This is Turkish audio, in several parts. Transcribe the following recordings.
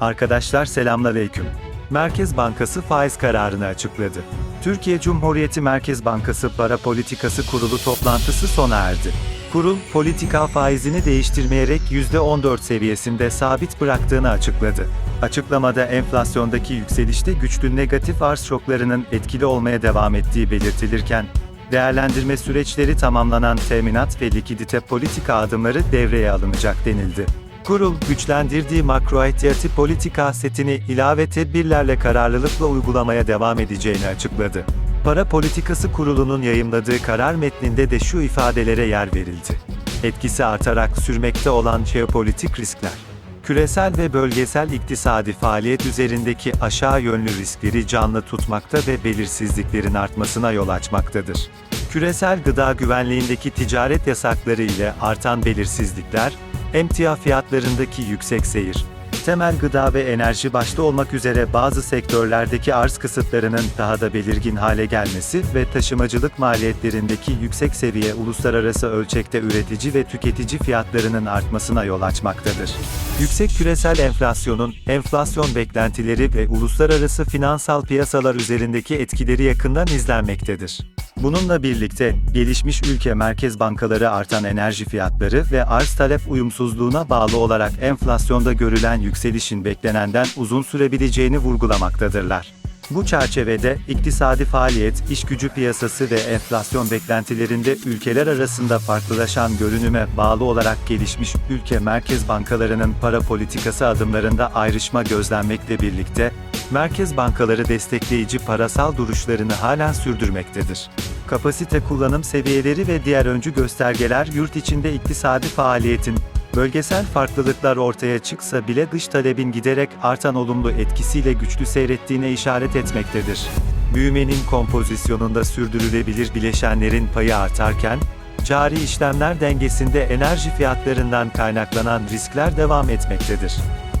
Arkadaşlar selamünaleyküm. Merkez Bankası faiz kararını açıkladı. Türkiye Cumhuriyeti Merkez Bankası Para Politikası Kurulu toplantısı sona erdi. Kurul, politika faizini değiştirmeyerek %14 seviyesinde sabit bıraktığını açıkladı. Açıklamada enflasyondaki yükselişte güçlü negatif arz şoklarının etkili olmaya devam ettiği belirtilirken, değerlendirme süreçleri tamamlanan teminat ve likidite politika adımları devreye alınacak denildi. Kurul, güçlendirdiği makro ihtiyati politika setini ilave tedbirlerle kararlılıkla uygulamaya devam edeceğini açıkladı. Para Politikası Kurulu'nun yayımladığı karar metninde de şu ifadelere yer verildi. Etkisi artarak sürmekte olan jeopolitik riskler, küresel ve bölgesel iktisadi faaliyet üzerindeki aşağı yönlü riskleri canlı tutmakta ve belirsizliklerin artmasına yol açmaktadır. Küresel gıda güvenliğindeki ticaret yasakları ile artan belirsizlikler, emtia fiyatlarındaki yüksek seyir, temel gıda ve enerji başta olmak üzere bazı sektörlerdeki arz kısıtlarının daha da belirgin hale gelmesi ve taşımacılık maliyetlerindeki yüksek seviye uluslararası ölçekte üretici ve tüketici fiyatlarının artmasına yol açmaktadır. Yüksek küresel enflasyonun, enflasyon beklentileri ve uluslararası finansal piyasalar üzerindeki etkileri yakından izlenmektedir. Bununla birlikte, gelişmiş ülke merkez bankaları artan enerji fiyatları ve arz talep uyumsuzluğuna bağlı olarak enflasyonda görülen yükselişin beklenenden uzun sürebileceğini vurgulamaktadırlar. Bu çerçevede, iktisadi faaliyet, iş gücü piyasası ve enflasyon beklentilerinde ülkeler arasında farklılaşan görünüme bağlı olarak gelişmiş ülke merkez bankalarının para politikası adımlarında ayrışma gözlenmekle birlikte, merkez bankaları destekleyici parasal duruşlarını halen sürdürmektedir. Kapasite kullanım seviyeleri ve diğer öncü göstergeler yurt içinde iktisadi faaliyetin, bölgesel farklılıklar ortaya çıksa bile dış talebin giderek artan olumlu etkisiyle güçlü seyrettiğine işaret etmektedir. Büyümenin kompozisyonunda sürdürülebilir bileşenlerin payı artarken, cari işlemler dengesinde enerji fiyatlarından kaynaklanan riskler devam etmektedir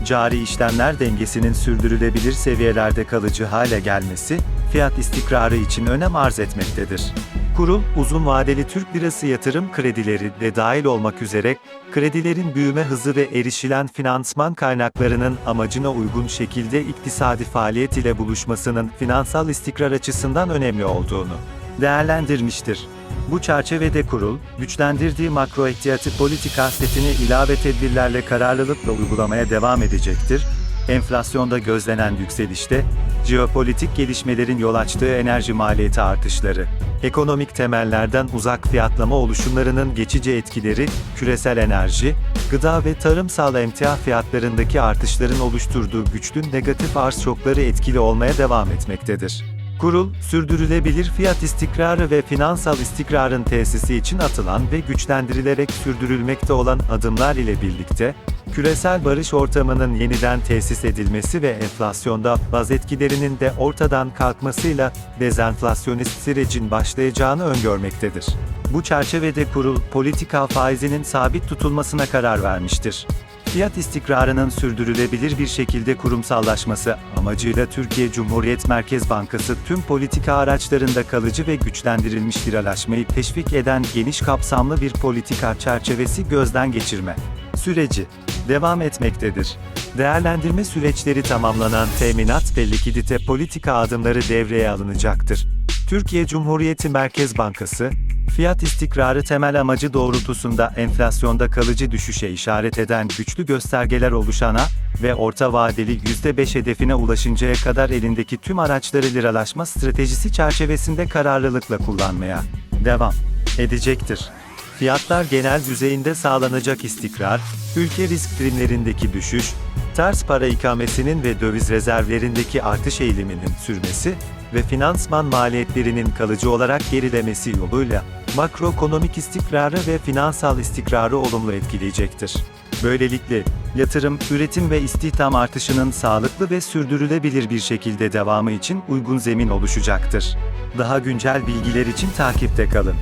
cari işlemler dengesinin sürdürülebilir seviyelerde kalıcı hale gelmesi, fiyat istikrarı için önem arz etmektedir. Kurul, uzun vadeli Türk lirası yatırım kredileri de dahil olmak üzere, kredilerin büyüme hızı ve erişilen finansman kaynaklarının amacına uygun şekilde iktisadi faaliyet ile buluşmasının finansal istikrar açısından önemli olduğunu değerlendirmiştir. Bu çerçevede kurul, güçlendirdiği makro ihtiyati politika setini ilave tedbirlerle kararlılıkla uygulamaya devam edecektir. Enflasyonda gözlenen yükselişte, jeopolitik gelişmelerin yol açtığı enerji maliyeti artışları, ekonomik temellerden uzak fiyatlama oluşumlarının geçici etkileri, küresel enerji, gıda ve tarımsal emtia fiyatlarındaki artışların oluşturduğu güçlü negatif arz şokları etkili olmaya devam etmektedir. Kurul, sürdürülebilir fiyat istikrarı ve finansal istikrarın tesisi için atılan ve güçlendirilerek sürdürülmekte olan adımlar ile birlikte, küresel barış ortamının yeniden tesis edilmesi ve enflasyonda baz etkilerinin de ortadan kalkmasıyla dezenflasyonist sürecin başlayacağını öngörmektedir. Bu çerçevede kurul, politika faizinin sabit tutulmasına karar vermiştir. Fiyat istikrarının sürdürülebilir bir şekilde kurumsallaşması amacıyla Türkiye Cumhuriyet Merkez Bankası tüm politika araçlarında kalıcı ve güçlendirilmiş liralaşmayı teşvik eden geniş kapsamlı bir politika çerçevesi gözden geçirme süreci devam etmektedir. Değerlendirme süreçleri tamamlanan teminat ve likidite politika adımları devreye alınacaktır. Türkiye Cumhuriyeti Merkez Bankası, Fiyat istikrarı temel amacı doğrultusunda enflasyonda kalıcı düşüşe işaret eden güçlü göstergeler oluşana ve orta vadeli %5 hedefine ulaşıncaya kadar elindeki tüm araçları liralaşma stratejisi çerçevesinde kararlılıkla kullanmaya devam edecektir. Fiyatlar genel düzeyinde sağlanacak istikrar, ülke risk primlerindeki düşüş, ters para ikamesinin ve döviz rezervlerindeki artış eğiliminin sürmesi ve finansman maliyetlerinin kalıcı olarak gerilemesi yoluyla makroekonomik istikrarı ve finansal istikrarı olumlu etkileyecektir. Böylelikle, yatırım, üretim ve istihdam artışının sağlıklı ve sürdürülebilir bir şekilde devamı için uygun zemin oluşacaktır. Daha güncel bilgiler için takipte kalın.